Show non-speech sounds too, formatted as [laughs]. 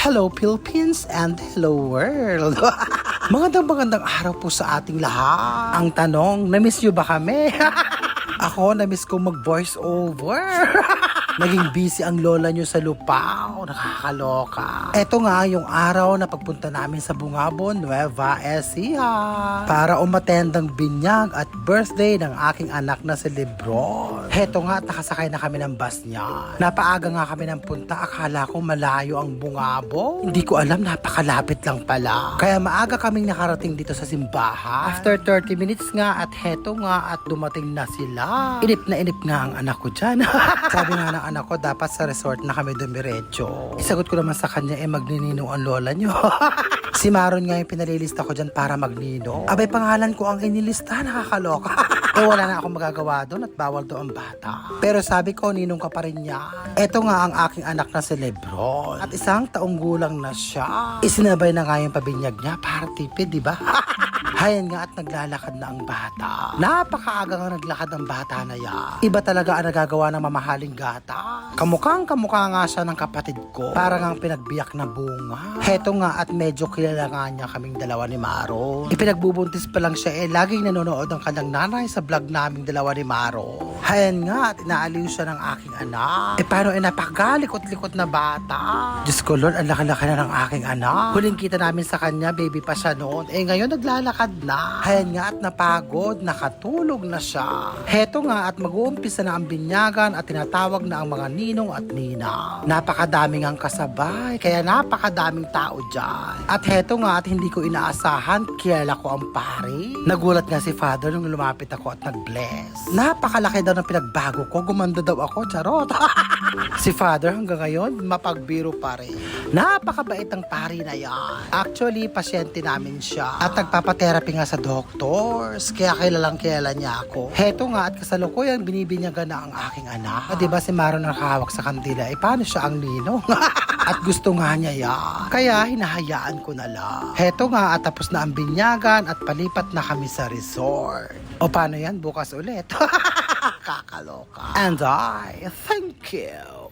Hello Philippines and hello world. [laughs] magandang magandang araw po sa ating lahat. Ang tanong, na-miss nyo ba kami? [laughs] Ako, na-miss ko mag-voice over. [laughs] Naging busy ang lola nyo sa Lupao. Nakakaloka. Eto nga yung araw na pagpunta namin sa Bungabon, Nueva Ecija. Para umattend ang binyag at birthday ng aking anak na si Lebron. Heto nga, nakasakay na kami ng bus niya. Napaaga nga kami ng punta. Akala ko malayo ang Bungabon. Hindi ko alam, napakalapit lang pala. Kaya maaga kaming nakarating dito sa simbahan. After 30 minutes nga at heto nga at dumating na sila. Inip na inip nga ang anak ko dyan. [laughs] Sabi nga ng anak ko, dapat sa resort na kami dumiretso. Isagot ko naman sa kanya, eh magninino ang lola nyo. [laughs] si Maron nga yung pinalilista ko dyan para magnino. Abay, pangalan ko ang inilista, nakakaloka. [laughs] eh wala na akong magagawa doon at bawal doon ang bata. Pero sabi ko, ninong ka pa rin niya. Eto nga ang aking anak na si Lebron. At isang taong gulang na siya. Isinabay na nga yung pabinyag niya para tipid, di ba? [laughs] Hayan nga at naglalakad na ang bata. Napakaaga nga naglakad ang bata na yan. Iba talaga ang nagagawa ng mamahaling gata. Kamukhang kamukha nga siya ng kapatid ko. Para nga pinagbiyak na bunga. Heto nga at medyo kilala nga niya kaming dalawa ni Maro. Ipinagbubuntis pa lang siya eh. Laging nanonood ang kanyang nanay sa vlog naming dalawa ni Maro. Hayan nga at inaaliw siya ng aking anak. Eh paano eh napakalikot-likot na bata. Diyos ko Lord, ang laki-laki na ng aking anak. Huling kita namin sa kanya, baby pa siya noon. Eh ngayon naglalakad na. Hayan nga at napagod, nakatulog na siya. Heto nga at mag-uumpisa na ang binyagan at tinatawag na ang mga ninong at nina. Napakadaming ang kasabay, kaya napakadaming tao dyan. At heto nga at hindi ko inaasahan, kilala ko ang pare. Nagulat nga si father nung lumapit ako at nag-bless. Napakalaki daw ng pinagbago ko, gumanda daw ako, charot. [laughs] si father hanggang ngayon, mapagbiro pa rin. Napakabait ang pari na yan. Actually, pasyente namin siya. At nagpapatherapy nga sa doctors. Kaya kilalang kilala niya ako. Heto nga at kasalukuyan binibinyagan na ang aking anak. Ah, di ba si Maro nakahawak sa kandila? Eh, paano siya ang ninong? [laughs] at gusto nga niya yan. Kaya hinahayaan ko na lang. Heto nga at tapos na ang binyagan at palipat na kami sa resort. O paano yan? Bukas ulit. [laughs] And I thank you.